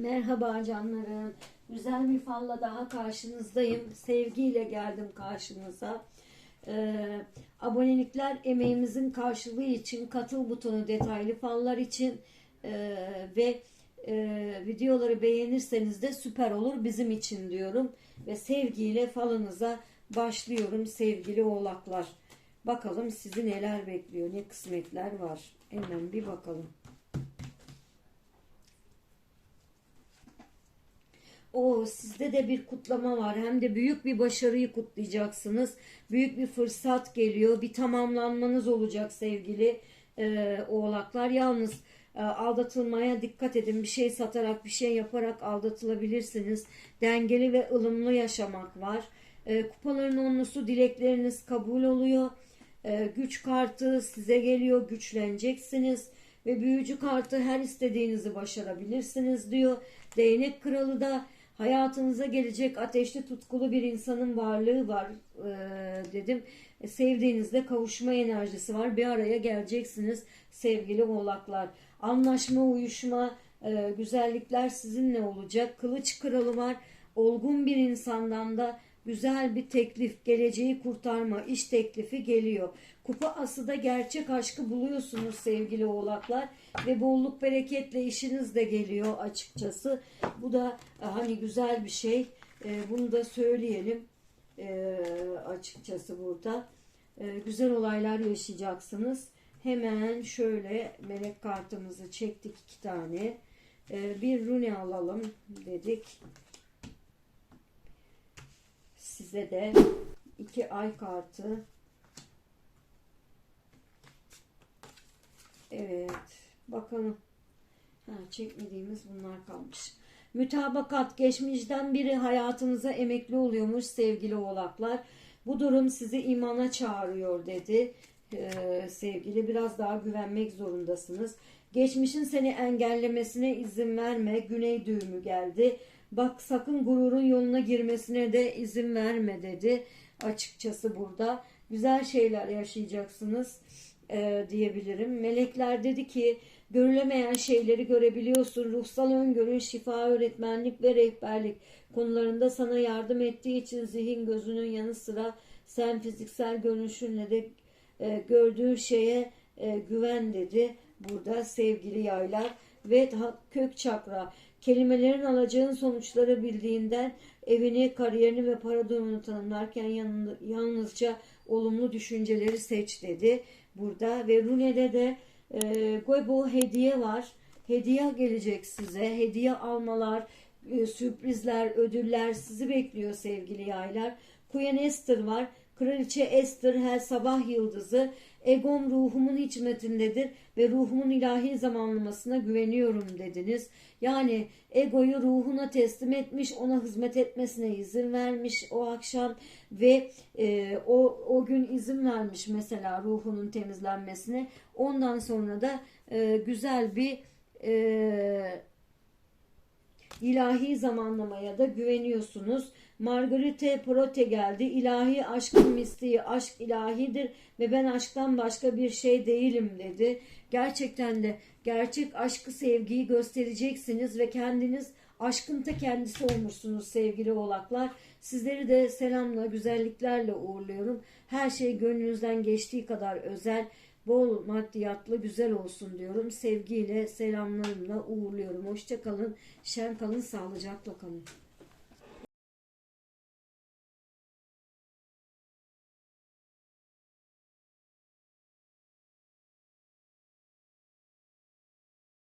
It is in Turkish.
Merhaba canlarım. Güzel bir falla daha karşınızdayım. Sevgiyle geldim karşınıza. Ee, abonelikler emeğimizin karşılığı için katıl butonu detaylı fallar için ee, ve e, videoları beğenirseniz de süper olur bizim için diyorum. Ve sevgiyle falınıza başlıyorum sevgili oğlaklar. Bakalım sizi neler bekliyor, ne kısmetler var. Hemen bir bakalım. Sizde de bir kutlama var. Hem de büyük bir başarıyı kutlayacaksınız. Büyük bir fırsat geliyor. Bir tamamlanmanız olacak sevgili e, oğlaklar. Yalnız e, aldatılmaya dikkat edin. Bir şey satarak, bir şey yaparak aldatılabilirsiniz. Dengeli ve ılımlı yaşamak var. E, kupaların onlusu dilekleriniz kabul oluyor. E, güç kartı size geliyor. Güçleneceksiniz. Ve büyücü kartı her istediğinizi başarabilirsiniz diyor. Değnek kralı da hayatınıza gelecek ateşli tutkulu bir insanın varlığı var e, dedim. E, sevdiğinizle kavuşma enerjisi var. Bir araya geleceksiniz sevgili oğlaklar. Anlaşma, uyuşma, e, güzellikler sizinle olacak. Kılıç kralı var. Olgun bir insandan da güzel bir teklif, geleceği kurtarma, iş teklifi geliyor. Kupa ası da gerçek aşkı buluyorsunuz sevgili oğlaklar ve bolluk bereketle işiniz de geliyor açıkçası. Bu da e, hani güzel bir şey. E, bunu da söyleyelim e, açıkçası burada. Güzel olaylar yaşayacaksınız. Hemen şöyle melek kartımızı çektik iki tane. Bir rune alalım dedik. Size de iki ay kartı. Evet. Bakalım. Ha, çekmediğimiz bunlar kalmış. Mütabakat geçmişten biri hayatınıza emekli oluyormuş sevgili oğlaklar. Bu durum sizi imana çağırıyor dedi. Ee, sevgili biraz daha güvenmek zorundasınız. Geçmişin seni engellemesine izin verme. Güney düğümü geldi. Bak sakın gururun yoluna girmesine de izin verme dedi. Açıkçası burada güzel şeyler yaşayacaksınız e, diyebilirim. Melekler dedi ki görülemeyen şeyleri görebiliyorsun. Ruhsal öngörün, şifa, öğretmenlik ve rehberlik konularında sana yardım ettiği için zihin gözünün yanı sıra sen fiziksel görünüşünle de e, gördüğün şeye e, güven dedi. Burada sevgili yaylar ve kök çakra kelimelerin alacağın sonuçları bildiğinden evini, kariyerini ve para durumunu tanımlarken yalnızca olumlu düşünceleri seç dedi burada ve Rune'de de e, Gobo hediye var. Hediye gelecek size. Hediye almalar, e, sürprizler, ödüller sizi bekliyor sevgili yaylar. Queen Esther var. Kraliçe Esther her sabah yıldızı. Egom ruhumun hikmetindedir ve ruhumun ilahi zamanlamasına güveniyorum dediniz. Yani egoyu ruhuna teslim etmiş, ona hizmet etmesine izin vermiş o akşam ve e, o, o gün izin vermiş mesela ruhunun temizlenmesine. Ondan sonra da e, güzel bir e, ilahi zamanlamaya da güveniyorsunuz. Margarite Prote geldi. İlahi aşkın misliği aşk ilahidir ve ben aşktan başka bir şey değilim dedi. Gerçekten de gerçek aşkı sevgiyi göstereceksiniz ve kendiniz aşkın ta kendisi olmuşsunuz sevgili oğlaklar. Sizleri de selamla, güzelliklerle uğurluyorum. Her şey gönlünüzden geçtiği kadar özel, bol maddiyatlı, güzel olsun diyorum. Sevgiyle, selamlarımla uğurluyorum. Hoşçakalın, şen kalın, sağlıcakla kalın.